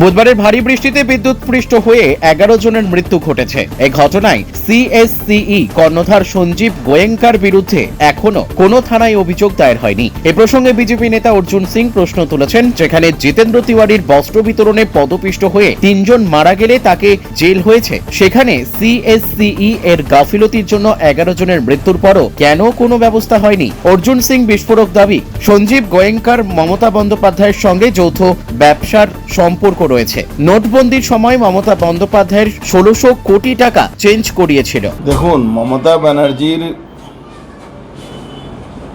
বুধবারের ভারী বৃষ্টিতে বিদ্যুৎ পৃষ্ঠ হয়ে এগারো জনের মৃত্যু ঘটেছে। এই ঘটনায় সিএসসিই কর্ণধার সঞ্জীব গোয়েঙ্কার বিরুদ্ধে এখনও কোনো থানায় অভিযোগ দায়ের হয়নি। এ প্রসঙ্গে বিজেপি নেতা অর্জুন সিং প্রশ্ন তুলেছেন, যেখানে জিতেন্দ্র তিওয়ারির বস্ত্র বিতরণে পদপিষ্ট হয়ে তিনজন মারা গেলে তাকে জেল হয়েছে। সেখানে সিএসসিই এর গাফিলতির জন্য এগারো জনের মৃত্যুর পরও কেন কোনো ব্যবস্থা হয়নি? অর্জুন সিং বিস্ফোরক দাবি, সঞ্জীব গোয়েঙ্কার, মমতা বন্দ্যোপাধ্যায়ের সঙ্গে যৌথ ব্যবসার সম্পর্ক রয়েছে। নোটবন্দির সময় মমতা বন্দ্যোপাধ্যায়ের ষোলোশো কোটি টাকা চেঞ্জ করিয়েছিল। দেখুন, মমতা ব্যানার্জির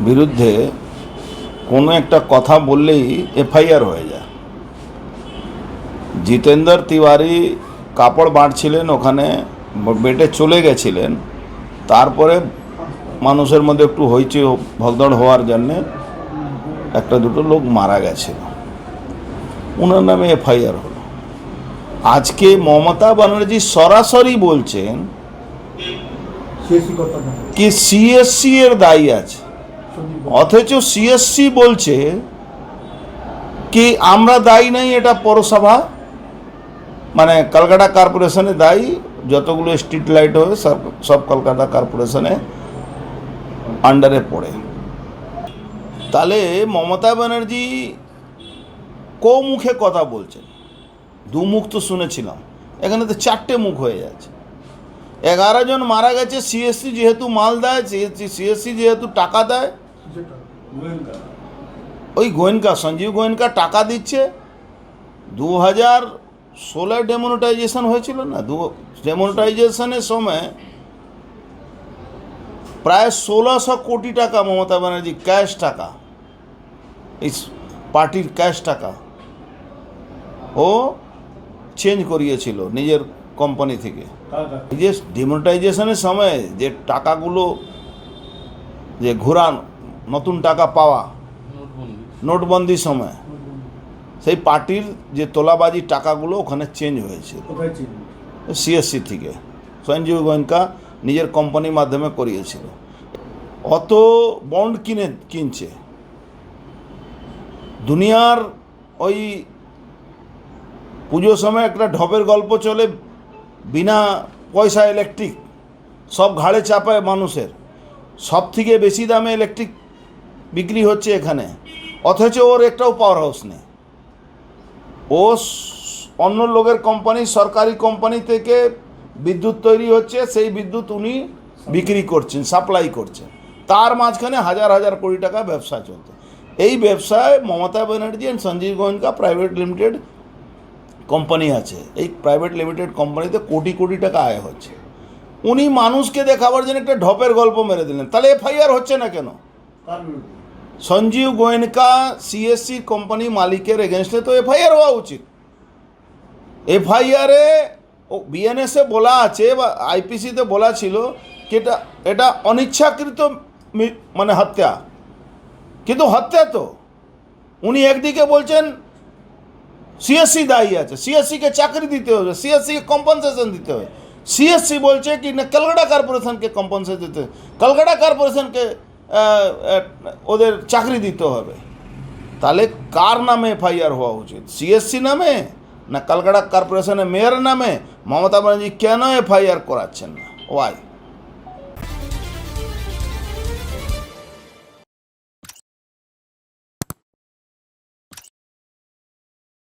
বিরুদ্ধে কোনো একটা কথা বললেই এফআইআর হয়ে যায়। জিতেন্দ্র তিওয়ারি কাপড় বাঁটছিলেন ওখানে, বেটে চলে গেছিলেন। তারপরে মানুষের মধ্যে একটু হইচই ভগদড় হওয়ার জন্যে একটা দুটো লোক মারা গেছিল। ওনার নামে এফআইআর হলো। আজকে মমতা ব্যানার্জি সরাসরি বলছেন কি সিএসসি এর দায়ী আছে। অথচ সিএসসি বলছে কি আমরা দায়ী নাই এটা পৌরসভা। মানে কলকাতা কর্পোরেশনে দায়ী যতগুলো স্ট্রিট লাইট হবে সব সব কলকাতা কর্পোরেশনে আন্ডারে পড়ে। তাহলে মমতা ব্যানার্জি কো মুখে কথা বলছেন? দু মুখ তো শুনেছিলাম। এখানে তো চারটে মুখ হয়ে যাচ্ছে। এগারো জন মারা গেছে সিএসসি যেহেতু মাল দেয় সিএসসি যেহেতু টাকা দেয়। ওই গোয়েনকা সঞ্জীব গোয়েনকা টাকা দিচ্ছে। দু হাজার ষোলোয় ডেমোনেটাইজেশন হয়েছিল না? দু ডেমোনেটাইজেশনের সময় প্রায় ষোলোশো কোটি টাকা মমতা ব্যানার্জি ক্যাশ টাকা। এই পার্টির ক্যাশ টাকা। ও চেঞ্জ করিয়েছিল নিজের কোম্পানি থেকে। যে ডিমোনেটাইজেশনের সময় যে টাকাগুলো যে ঘোরান নতুন টাকা পাওয়া নোটবন্দির সময় সেই পার্টির যে তোলাবাজি টাকাগুলো ওখানে চেঞ্জ হয়েছিল। সিএসসি থেকে। সঞ্জীব গোয়েঙ্কা নিজের কোম্পানির মাধ্যমে করিয়েছিল। অত বন্ড কিনে কিনছে। দুনিয়ার ওই পুজোর সময় একটা ঢপের গল্প চলে, বিনা পয়সা ইলেকট্রিক সব ঘাড়ে চাপায় মানুষের। সব থেকে বেশি দামে ইলেকট্রিক বিক্রি হচ্ছে এখানে। অথচ ওর একটাও পাওয়ার হাউস নেই। ও অন্য লোকের কোম্পানি সরকারি কোম্পানি থেকে বিদ্যুৎ তৈরি হচ্ছে, সেই বিদ্যুৎ উনি বিক্রি করছেন সাপ্লাই করছেন। তার মাঝখানে হাজার হাজার কোটি টাকা ব্যবসা চলছে। এই ব্যবসায় Mamata Banerjee and Sanjeev Goenka private limited company আছে। এই প্রাইভেট লিমিটেড কোম্পানিতে কোটি কোটি টাকা আয় হচ্ছে। উনি মানুষকে দেখাবার জন্য একটা ঢপের গল্প মেরে দিলেন। তাহলে এফআইআর হচ্ছে না কেন? সঞ্জীব গোয়েনকা সিএসসি কোম্পানি মালিকের এগেনস্টে তো এফআইআর হওয়া উচিত। এফআইআরে ও বিএনএসে বলা আছে বা আইপিসিতে বলা ছিল কি এটা এটা অনিচ্ছাকৃত মানে হত্যা। কিন্তু হত্যা তো। উনি একদিকে বলছেন সিএসসি দায়ী আছে সিএসসিকে চাকরি দিতে হবে সিএসসিকে কম্পনসেশন দিতে হবে। সিএসসি বলছে কি, না কলকাতা কর্পোরেশনকে কম্পনসেশন দিতে কলকাতা কর্পোরেশনকে ওদের চাকরি দিতে হবে। তাহলে কার নামে এফআইআর হওয়া উচিত? সিএসসি নামে, না কলকাতা কর্পোরেশনের মেয়র নামে? মমতা ব্যানার্জি কেন এফআইআর করাচ্ছেন না? ওয়াই